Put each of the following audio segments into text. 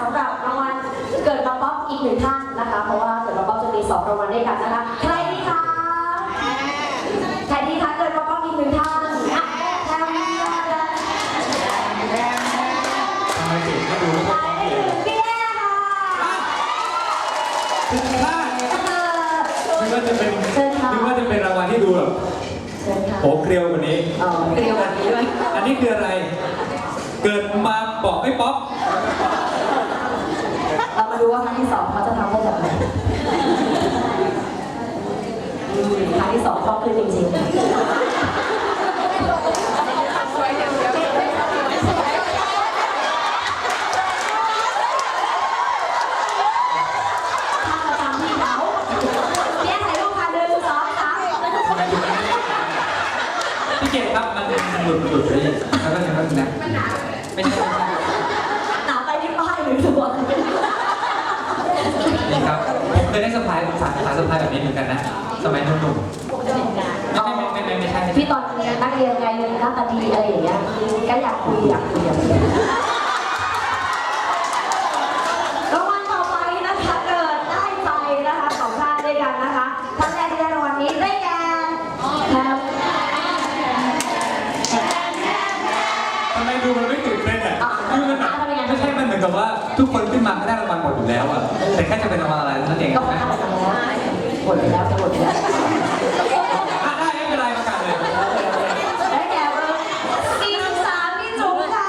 สำหรับรางวัลเกิดมาป๊อปอีกหนึ่งท่านนะคะ เพราะว่าเกิดมาป๊อปจะมีสองรางวัลด้วยกันนะคะ ใครดีคะใครดีคะเกิดมาป๊อปอีกหนึ่งท่านอะแทมแทมแทมทำไมถึงไม่รู้ว่าใครได้ถึงพี่แน่ค่ะถึงคาดเออนึกว่าจะเป็นเชิญค่ะนึกว่าจะเป็นรางวัลที่ดูแบบเชิญค่ะโหเกลียวกว่านี้เออเรียวแบบนี้ด้วย อันนี้คืออะไร เกิดมาบอกให้ป๊อป เรามาดู ว่าครั้งที่สองเขาจะทำได้แบบไหนอืมครั้งที่สองเขาคือจริงๆถ้าประจำที่เขาเรียกถ่ายรูปค่ะหนึ่งสองสามพี่เกดครับมันมันหลุดหลุดไปแล้วก็จะนั่นนะไม่ใช่ไม่ใช่หนาไปที่ป้ายหรือตัวนี่ ครับผมเคยได้สะพายสายสายสะพายแบบนี้เหมือนกันนะ สมัยหนุ่มๆไม่ไม่ไม่ไม่ไม่ใช่ไม่ใช่ พี่ตอนนักเรียนไงเรียนหน้าตาดีอะไรอย่างเงี้ยก็อยากคุยอยากคุยอยากคุย กคนขึ้นมาก็ได้รางวัลหมดอยู่แล้วอะแต่แค่จะเป็นรางวัลอะไรนั่นเองก็ไหมมาทำอะไรนะหมดไปแล้วจะหมดไปแล้วอะได้ไม่เป็นไรประกาศเลยได้แก่เบอร์สี่สิบสามพี่จุ๋มค่ะ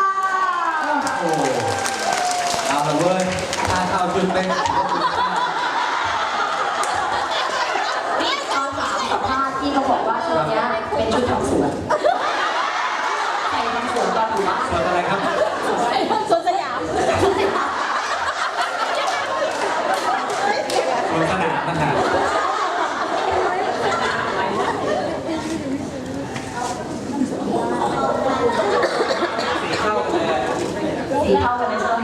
โอ้เอาละเว้ยถ้าเอาจุดไปนี่ตอนถามสัมภาษณ์ที่เขาบอกว่าชุดเนี้ยเป็นชุดทำสวนใครทำสวนตอนอยู่บ้านสวนอะไรครับ สวนสยาม ส่วนสนามนะครับสีเข้ากันเลย สีเท่ากันเลยใช่ไหม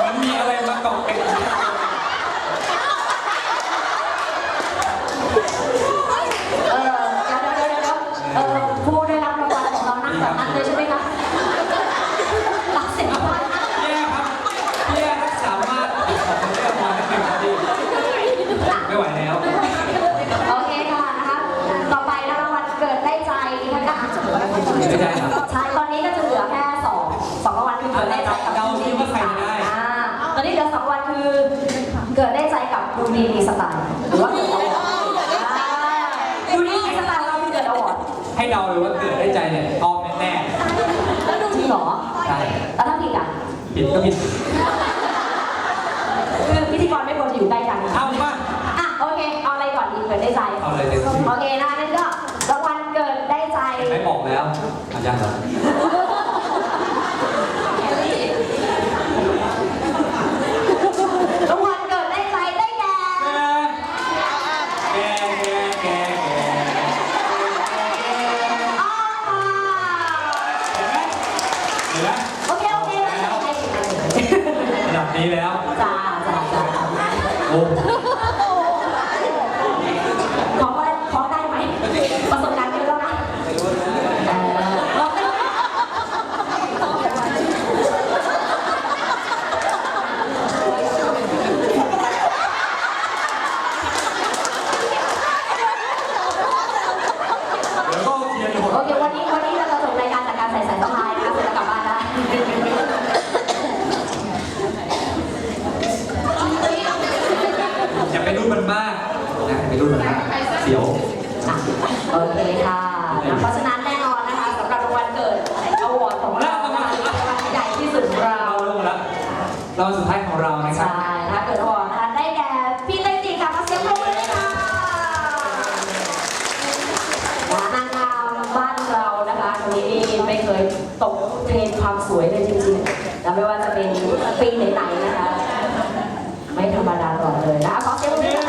มันมีอะไรมา เกาะเป็นเอเดี๋ยวเดี๋ยวเดี๋ยวเดี๋ยวเออผู้ได้รับรางวัลของเรานั่งแบบนั้นเลยใช่ไหมคะรักเสียงมาก แย่ครับแย่ครับสามารถติดของได้รางวัลได้หนึ่งนาทีไม่ไหวแล้ว โอเคค่ะนะคะ ต่อไปนะรางวัลเกิดได้ใจนะคะ ไม่ได้ครับ ใช่ตอนนี้ก็จะเหลือแค่สองสองรางวัลคือเกิดได้ใจกับ เดาซิว่าใครจะได้ อ่าตอนนี้เหลือสองรางวัลคือ เกิดได้ใจกับ ดูดีมีสไตล์หรือว่าเกิดออร์ดอ่าดูดีมีสไตล์เราคือเกิดอวอร์ดให้เดาเลยว่าเกิดได้ใจเนี่ยออมแน่จริงเหรอๆใช่แล้วถ้าผิดอะผิดก็ผิดคือพิธีกรไม่ควรจะอยู่ใกล้กัน เอามาอะโอเค เอาอะไรก่อนดีเกิดได้ใจเอาเลยเลยโอเคนะนั่นก็รางวัลเกิดได้ใจ ไม่บอกแล้วอาจารย์เหรอ ห็นไหมโอเค โอเคโอเคระดับนี้แล้ว จ้าจ้าจ้า โอ้ ขอว่าขอได้ไหมประสบการณ์เยอะแล้วนะเออเดี๋ยวก็เทียนหมด โอเควันนี้วันนี้เราจะจบรายการจากการใส่สายสะพายนะคุณจะกลับบ้านได้ อย่าไปรุ่น มันมากนะอย่าไปรุ่นมันมากเสียวอะโอเคค่ะนะเพราะฉะนั้นแน่นอนนะคะสำหรับรางวัลเกิดอวอร์ดของเรานะคะรางวัลใหญ่ที่สุดของเราเราลงแล้วเราสุดท้ายของเรานะครับใช่นะคะเกิดอวอร์ดนะคะได้แก่พี่เต้จิค่ะขอเสียงปรบมือด้วยค่ะและนางงามบ้านเรานะคะคนนี้นี่ไม่เคยตกเทรนด์ความสวยเลยจริงๆแล้วไม่ว่าจะเป็นปีไหนๆนะคะ ไม่ธรรมดาก่อนเลยนะคะขอเสียงปรบมือด้วย